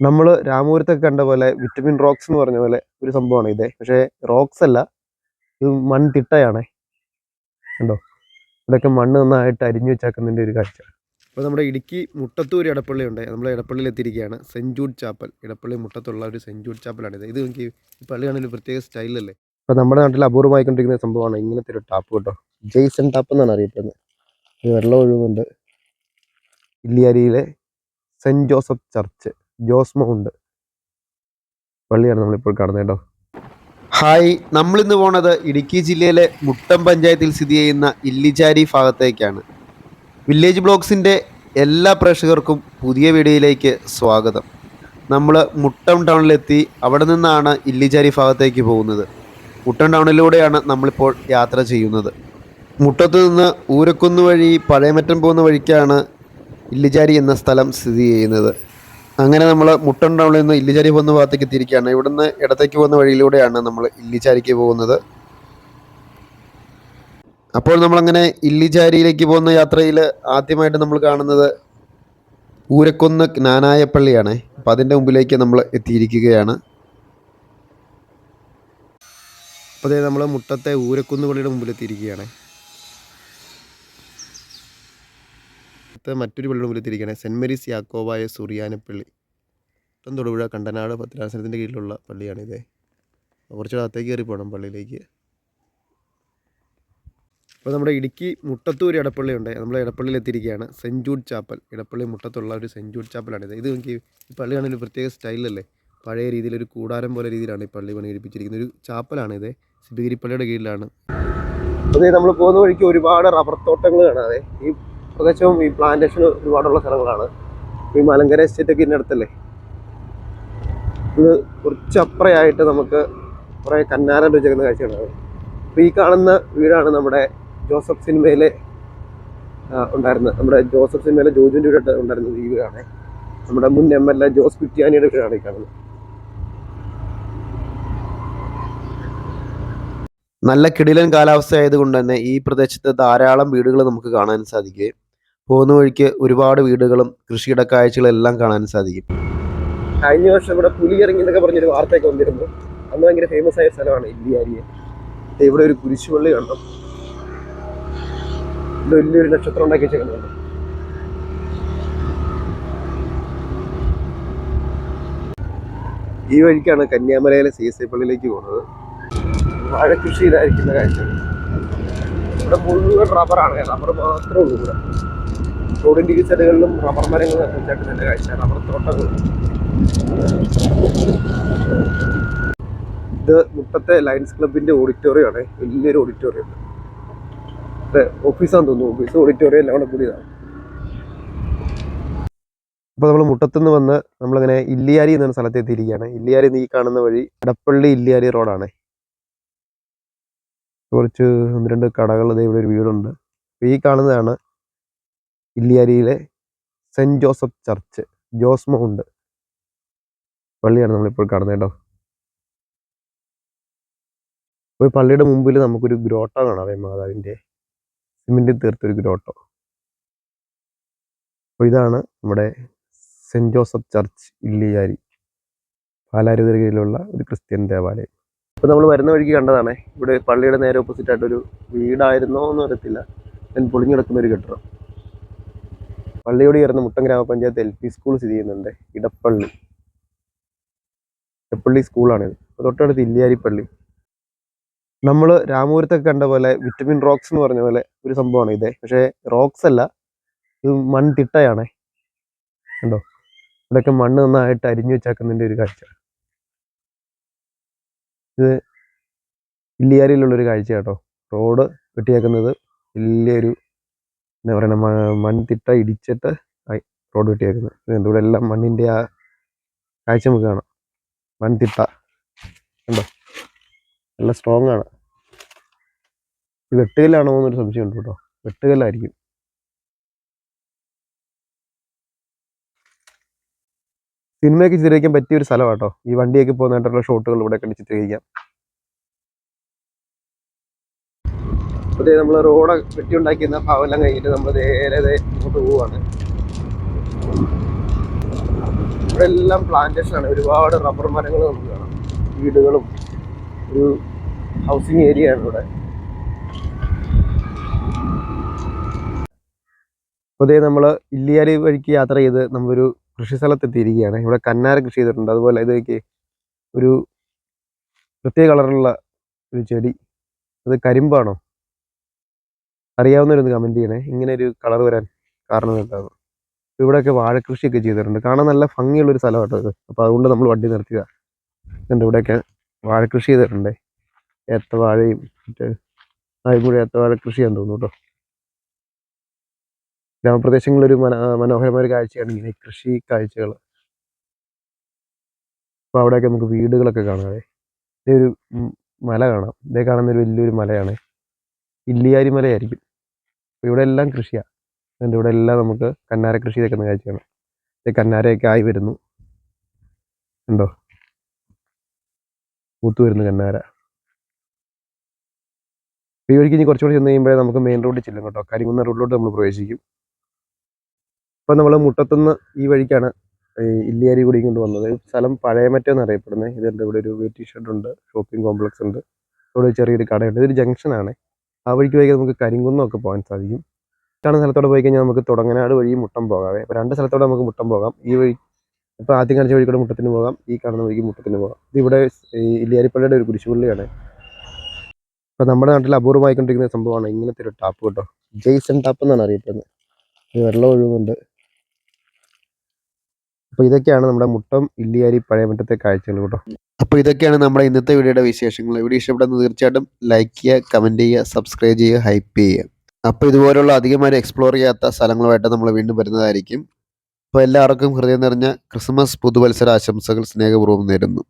നമ്മൾ രാമപുരത്തൊക്കെ കണ്ട പോലെ വിറ്റമിൻ റോക്സ് എന്ന് പറഞ്ഞ പോലെ ഒരു സംഭവമാണ് ഇത്. പക്ഷേ റോക്സ് അല്ല ഇത് മൺതിട്ടയാണ് കണ്ടോ? ഇവിടെയൊക്കെ മണ്ണ് നന്നായിട്ട് അരിഞ്ഞു വെച്ചാക്കുന്നതിന്റെ ഒരു കാഴ്ച. അപ്പോൾ നമ്മുടെ ഇടുക്കി മുട്ടത്തൂർ ഇടപ്പള്ളി ഉണ്ട്. നമ്മൾ ഇടപ്പള്ളിയിൽ എത്തിയിരിക്കുകയാണ്. സെഞ്ചൂർ ചാപ്പൽ. ഇടപ്പള്ളി മുട്ടത്തുള്ള ഒരു സെഞ്ചൂർ ചാപ്പലാണ് ചാപ്പലാണിത് ഇത് നോക്കി ഈ പള്ളിയാണെങ്കിൽ പ്രത്യേക സ്റ്റൈലല്ലേ അപ്പോൾ നമ്മുടെ നാട്ടിൽ അപൂർവമായിക്കൊണ്ടിരിക്കുന്ന സംഭവമാണ് ഇങ്ങനത്തെ ഒരു ടാപ്പ് കേട്ടോ. ജെയ്സൺ ടാപ്പ് എന്നാണ് അറിയപ്പെടുന്നത്. വെള്ളം ഒഴുകുന്നുണ്ട്. ഇല്ലിയാരിയിലെ saint Joseph church. Jose mount പള്ളിയാണ് നമ്മളിപ്പോൾ കാണുന്നത് കേട്ടോ. ഹായ് നമ്മളിന്ന് പോണത് ഇടുക്കി ജില്ലയിലെ മുട്ടം പഞ്ചായത്തിൽ സ്ഥിതി ചെയ്യുന്ന ഇല്ലിച്ചാരി ഭാഗത്തേക്കാണ്. വില്ലേജ് ബ്ലോഗ്സിന്റെ എല്ലാ പ്രേക്ഷകർക്കും പുതിയ വീഡിയോയിലേക്ക് സ്വാഗതം. നമ്മൾ മുട്ടം ടൗണിലെത്തി അവിടെ നിന്നാണ് ഇല്ലിച്ചാരി ഭാഗത്തേക്ക് പോകുന്നത്. മുട്ടം ടൗണിലൂടെയാണ് നമ്മളിപ്പോൾ യാത്ര ചെയ്യുന്നത്. മുട്ടത്ത് നിന്ന് ഊരക്കുന്ന് വഴി പഴയമറ്റം പോകുന്ന വഴിക്കാണ് ഇല്ലിചാരി എന്ന സ്ഥലം സ്ഥിതി ചെയ്യുന്നത്. അങ്ങനെ നമ്മൾ മുട്ടം ടൗണിൽ നിന്ന് ഇല്ലിച്ചാരി പോകുന്ന ഭാഗത്തേക്ക് എത്തിയിരിക്കുകയാണ് ഇവിടുന്ന് ഇടത്തേക്ക് പോകുന്ന വഴിയിലൂടെയാണ് നമ്മൾ ഇല്ലിച്ചാരിക്ക് പോകുന്നത്. അപ്പോൾ നമ്മളങ്ങനെ ഇല്ലിച്ചാരിയിലേക്ക് പോകുന്ന യാത്രയിൽ ആദ്യമായിട്ട് നമ്മൾ കാണുന്നത് ഊരക്കുന്ന് ജ്ഞാനായ പള്ളിയാണ് അപ്പം അതിന്റെ മുമ്പിലേക്ക് നമ്മൾ എത്തിയിരിക്കുകയാണ്. അപ്പോൾ നമ്മൾ മുട്ടത്തെ ഊരക്കുന്ന് പള്ളിയുടെ മുമ്പിൽ എത്തിയിരിക്കുകയാണ് അടുത്ത മറ്റൊരു പള്ളിയുടെ മുമ്പിൽ എത്തിയിരിക്കുകയാണ് സെന്റ് മേരീസ് യാക്കോവായ സുറിയാനപ്പള്ളി ഇപ്പം തൊടുപുഴ കണ്ടനാട് പത്രാസനത്തിന്റെ കീഴിലുള്ള പള്ളിയാണിത്. കുറച്ചുകൂടെ അകത്തേക്ക് കയറി പോകണം പള്ളിയിലേക്ക്. അപ്പോൾ നമ്മുടെ ഇടുക്കി മുട്ടത്തൂർ ഇടപ്പള്ളി ഉണ്ട്. നമ്മൾ ഇടപ്പള്ളിയിൽ എത്തിയിരിക്കുകയാണ് സെന്റ് ജൂഡ് ചാപ്പൽ. ഇടപ്പള്ളി മുട്ടത്തുള്ള ഒരു സെന്റ് ജൂഡ് ചാപ്പലാണിത് ഇത്. നോക്കി ഈ പള്ളിയാണെങ്കിൽ പ്രത്യേക സ്റ്റൈലല്ലേ? പഴയ രീതിയിലൊരു കൂടാരം പോലെ രീതിയിലാണ് ഈ പള്ളി പണികഴിപ്പിച്ചിരിക്കുന്നത് ഒരു ചാപ്പലാണിത്. ശിവഗിരിപ്പള്ളിയുടെ കീഴിലാണ്. അതെ നമ്മൾ പോകുന്ന വഴിക്ക് ഒരുപാട് റബ്ബർ തോട്ടങ്ങൾ കാണാതെ ഈ പ്രദേശവും ഈ പ്ലാന്റേഷൻ ഒരുപാടുള്ള സ്ഥലങ്ങളാണ്. ഈ മലങ്കര എസ്റ്റേറ്റ് ഒക്കെ ഇതിനടുത്തല്ലേ ഇത് കുറച്ചപ്പുറയായിട്ട് നമുക്ക് കുറേ കന്നാരം രചിക്കുന്ന കാഴ്ചകളാണ് അപ്പോൾ ഈ കാണുന്ന വീടാണ് നമ്മുടെ ജോസഫ് സിനിമയിലെ ഉണ്ടായിരുന്നത്. നമ്മുടെ ജോസഫ് സിനിമയിലെ ജോജുവിന്റെ വീട് ഉണ്ടായിരുന്നത് ഈ വീടാണ്. നമ്മുടെ മുൻ എം എൽ എ ജോസ് കുറ്റ്യാനിയുടെ വീടാണ് ഈ കാണുന്നത്. നല്ല കിടിലൻ കാലാവസ്ഥ ആയതുകൊണ്ട് തന്നെ ഈ പ്രദേശത്ത് ധാരാളം വീടുകൾ നമുക്ക് കാണാൻ സാധിക്കും പോകുന്ന വഴിക്ക് ഒരുപാട് വീടുകളും കൃഷിയുടെ കാഴ്ചകളും എല്ലാം കാണാൻ സാധിക്കും. കഴിഞ്ഞ വർഷം ഇവിടെ പുലി ഇറങ്ങി എന്നൊക്കെ പറഞ്ഞൊരു വാർത്തയൊക്കെ വന്നിരുന്നു. അന്ന് ഭയങ്കര ഫേമസ് ആയ സ്ഥലമാണ് ഇല്ലിയാരിയെ ഇവിടെ ഒരു കുരിശുപള്ളി കണ്ടു. വലിയൊരു നക്ഷത്രം ഉണ്ടാക്കി വെച്ചിട്ടുണ്ട് ഈ വഴിക്കാണ് കന്യാമലയിലെ സി എസ് ഐ പള്ളിയിലേക്ക് പോകുന്നത്. വാഴ കൃഷിയിലായിരിക്കുന്ന കാഴ്ച ഇവിടെ മുഴുവൻ റബ്ബറാണ് റബ്ബർ മാത്രമേ ഉള്ളൂ ഇവിടെ. റോഡിന്റെ ഈ സൈഡുകളിലും റബ്ബർ മരങ്ങൾ എന്റെ കാഴ്ച റബ്ബർ തോട്ടങ്ങൾ. ഇത് മുട്ടത്തെ ലയൺസ് ക്ലബിന്റെ ഓഡിറ്റോറിയം ആണ്. വലിയൊരു ഓഡിറ്റോറിയം ഓഫീസാന്ന് തോന്നുന്നു. ഓഫീസ് ഓഡിറ്റോറിയം എല്ലാം കൂടെ കൂടിയതാണ്. അപ്പോൾ നമ്മൾ മുട്ടത്തുനിന്ന് വന്ന് നമ്മളിങ്ങനെ ഇല്ലിയാരി എന്ന സ്ഥലത്ത് എത്തിയിരിക്കുകയാണ്. ഇല്ലിയാരി നീ കാണുന്ന വഴി അടപ്പള്ളി ഇല്ലിയാരി റോഡാണ്. കുറച്ച് ഒന്ന് രണ്ട് കടകൾ ഇവിടെ ഒരു വീടുണ്ട്. അപ്പോൾ ഈ കാണുന്നതാണ് ഇല്ലിയാരിയിലെ saint Joseph church. Jose mount പള്ളിയാണ് നമ്മളിപ്പോൾ കാണുന്നത് കേട്ടോ. ഒരു പള്ളിയുടെ മുമ്പിൽ നമുക്കൊരു ഗ്രോട്ട കാണാവേ മാതാവിന്റെ സിമെന്റിൽ തീർത്തൊരു ഗ്രോട്ടോ. അപ്പോൾ ഇതാണ് നമ്മുടെ സെന്റ് ജോസഫ് ചർച്ച് ഇല്ലിയാരി. പാലാരുതരകയിലുള്ള ഒരു ക്രിസ്ത്യൻ ദേവാലയം. അപ്പോൾ നമ്മൾ വരുന്ന വഴിക്ക് കണ്ടതാണ്. ഇവിടെ പള്ളിയുടെ നേരെ ഓപ്പോസിറ്റ് ആയിട്ടൊരു വീടായിരുന്നോ എന്ന് അറിയത്തില്ല ഞാൻ പൊളിഞ്ഞു കിടക്കുന്ന ഒരു കെട്ടിടം. പള്ളിയോട് ചേർന്ന് മുട്ടം ഗ്രാമപഞ്ചായത്ത് എൽ പി സ്കൂൾ സ്ഥിതി ചെയ്യുന്നുണ്ട്. ഇടപ്പള്ളി. ഇടപ്പള്ളി സ്കൂളാണിത് തൊട്ടടുത്ത് ഇല്ലിയാരിപ്പള്ളി നമ്മൾ രാമപുരത്തൊക്കെ കണ്ട പോലെ വിറ്റമിൻ റോക്സ് എന്ന് പറഞ്ഞ പോലെ ഒരു സംഭവമാണ് ഇത്. പക്ഷേ റോക്സ് അല്ല ഇത് മൺതിട്ടയാണ് കണ്ടോ? ഇവിടെയൊക്കെ മണ്ണ് നന്നായിട്ട് അരിഞ്ഞു വെച്ചാക്കുന്നതിന്റെ ഒരു കാഴ്ച. ഇത് ഇല്ലിയാരിയിലുള്ള ഒരു കാഴ്ച കേട്ടോ റോഡ് വെട്ടിയേക്കുന്നത് വലിയൊരു എന്താ പറയുക മൺതിട്ട ഇടിച്ചിട്ട് റോഡ് വെട്ടിയേക്കുന്നത് ഇത് ഇവിടെ എല്ലാം മണ്ണിന്റെ ആ കാഴ്ച നമുക്ക് കാണാം. മൺതിട്ട. ഉണ്ടോ നല്ല സ്ട്രോങ് ആണ്. ഇത് വെട്ടുകല്ലാണോ എന്നൊരു സംശയമുണ്ട് കേട്ടോ. വെട്ടുകല്ലായിരിക്കും. സിനിമയൊക്കെ ചിത്രീകരിക്കാൻ പറ്റിയ ഒരു സ്ഥലമാണ് കേട്ടോ. ഈ വണ്ടിയൊക്കെ പോകുന്നതായിട്ടുള്ള ഷോട്ടുകൾ ഇവിടെ കണ്ട് ചിത്രീകരിക്കാം. അതെ നമ്മൾ റോഡ് വെട്ടിയുണ്ടാക്കിയിരുന്ന ഭാവമെല്ലാം കഴിഞ്ഞിട്ട് നമ്മൾ നേരെ ഇങ്ങോട്ട് പോവുകയാണ് ഇവിടെ എല്ലാം പ്ലാന്റേഷൻ ആണ്. ഒരുപാട് റബ്ബർ മരങ്ങൾ നമുക്ക് കാണാം. വീടുകളും ഒരു ഹൗസിംഗ് ഏരിയ ആണ് ഇവിടെ. അതേ നമ്മൾ ഇല്ലിയാരി വഴിക്ക് യാത്ര ചെയ്ത് നമ്മളൊരു കൃഷി സ്ഥലത്തെത്തിയിരിക്കുകയാണ് ഇവിടെ കന്നാര കൃഷി ചെയ്തിട്ടുണ്ട്. അതുപോലെ ഇതൊക്കെ ഒരു പ്രത്യേക കളറുള്ള ഒരു ചെടി. അത് കരിമ്പാണോ? അറിയാവുന്നവരൊന്ന് കമന്റ് ചെയ്യണേ. ഇങ്ങനെ ഒരു കളർ വരാൻ കാരണം എന്താണ് ഇവിടെയൊക്കെ വാഴക്കൃഷിയൊക്കെ ചെയ്തിട്ടുണ്ട്. കാണാൻ നല്ല ഭംഗിയുള്ളൊരു സ്ഥലം ഇത്. അപ്പോൾ അതുകൊണ്ട് നമ്മൾ വണ്ടി നിർത്തുക എന്താ ഇവിടെയൊക്കെ വാഴക്കൃഷി ചെയ്തിട്ടുണ്ട്. ഏത്തവാഴയും മറ്റേ ആയിക്കൂടെ ഏത്തവാഴ കൃഷിയാന്ന് തോന്നുന്നു കേട്ടോ ഗ്രാമപ്രദേശങ്ങളിലൊരു മന മനോഹരമായ ഒരു കാഴ്ചയാണ് ഇങ്ങനെ കൃഷി കാഴ്ചകൾ. അപ്പോൾ അവിടെയൊക്കെ നമുക്ക് വീടുകളൊക്കെ കാണാതെ ഇതൊരു മല കാണാം. ഇതേ കാണുന്ന ഒരു വലിയൊരു മലയാണ്. ഇല്ലിയാരി മലയായിരിക്കും അപ്പോൾ ഇവിടെ എല്ലാം കൃഷിയാണ് അതിന്റെ ഇവിടെ എല്ലാം നമുക്ക് കന്നാര കൃഷി വെക്കുന്ന കാഴ്ചയാണ് കന്നാരയൊക്കെ ആയി വരുന്നു. ഉണ്ടോ? പൂത്തു വരുന്നു കന്നാര. ഈ വഴിക്ക് ഇനി കുറച്ചുകൂടി ചെന്ന് കഴിയുമ്പോഴേ നമുക്ക് മെയിൻ റോഡിൽ ചെല്ലും കേട്ടോ. കരിങ്ങുന്ന റോഡിലോട്ട് നമ്മൾ പ്രവേശിക്കും. അപ്പോൾ നമ്മൾ മുട്ടത്തുനിന്ന് ഈ വഴിക്കാണ് ഇല്ലിയാരി കൂടി കൊണ്ട് വന്നത്. സ്ഥലം പഴയ മറ്റേന്ന് അറിയപ്പെടുന്നത് ഇതുണ്ട് ഇവിടെ ഒരു വെയിറ്റിംഗ് ഷെഡ് ഉണ്ട് ഷോപ്പിംഗ് കോംപ്ലക്സ് ഉണ്ട്. ഇവിടെ ചെറിയൊരു കടയുണ്ട്. ഇതൊരു ജംഗ്ഷനാണ്. ആ വഴിക്ക് പോയി നമുക്ക് കരിങ്കുന്നമൊക്കെ പോകാൻ സാധിക്കും. കാണുന്ന സ്ഥലത്തോടെ പോയി കഴിഞ്ഞാൽ നമുക്ക് തുടങ്ങനാട് വഴി മുട്ടം പോകാവേ. അപ്പോൾ രണ്ട് സ്ഥലത്തോടെ നമുക്ക് മുട്ടം പോകാം. ഈ വഴി ഇപ്പോൾ ആദ്യം കാണിച്ച വഴി കൂടെ മുട്ടത്തിന് പോകാം. ഈ കാണുന്ന വഴിക്ക് മുട്ടത്തിന് പോകാം. ഇതിവിടെ ഈ ഇല്ലിയാരിപ്പള്ളിയുടെ ഒരു കുരിശുപള്ളിയാണ്. ഇപ്പോൾ നമ്മുടെ നാട്ടിൽ അപൂർവമായിക്കൊണ്ടിരിക്കുന്ന സംഭവമാണ് ഇങ്ങനത്തെ ഒരു ടാപ്പ് കേട്ടോ. ജെയ്സൺ ടാപ്പ് എന്നാണ് അറിയപ്പെടുന്നത് വെള്ളം ഒഴുകുന്നുണ്ട്. അപ്പോൾ ഇതൊക്കെയാണ് നമ്മുടെ മുട്ടം ഇല്ലിയാരി പഴയ മുറ്റത്തെ കാഴ്ചകൾ കേട്ടോ. അപ്പോൾ ഇതൊക്കെയാണ് നമ്മുടെ ഇന്നത്തെ വീഡിയോയുടെ വിശേഷങ്ങൾ. വീഡിയോ ഇഷ്ടപ്പെടുന്നത് തീർച്ചയായിട്ടും ലൈക്ക് ചെയ്യുക കമന്റ് ചെയ്യുക സബ്സ്ക്രൈബ് ചെയ്യുക ഹൈപ്പ് ചെയ്യുക. അപ്പോൾ ഇതുപോലുള്ള അധികമായി എക്സ്പ്ലോർ ചെയ്യാത്ത സ്ഥലങ്ങളുമായിട്ട് നമ്മൾ വീണ്ടും വരുന്നതായിരിക്കും. അപ്പോൾ എല്ലാവർക്കും ഹൃദയം നിറഞ്ഞ ക്രിസ്മസ് പുതുവത്സര ആശംസകൾ സ്നേഹപൂർവം നേരുന്നു.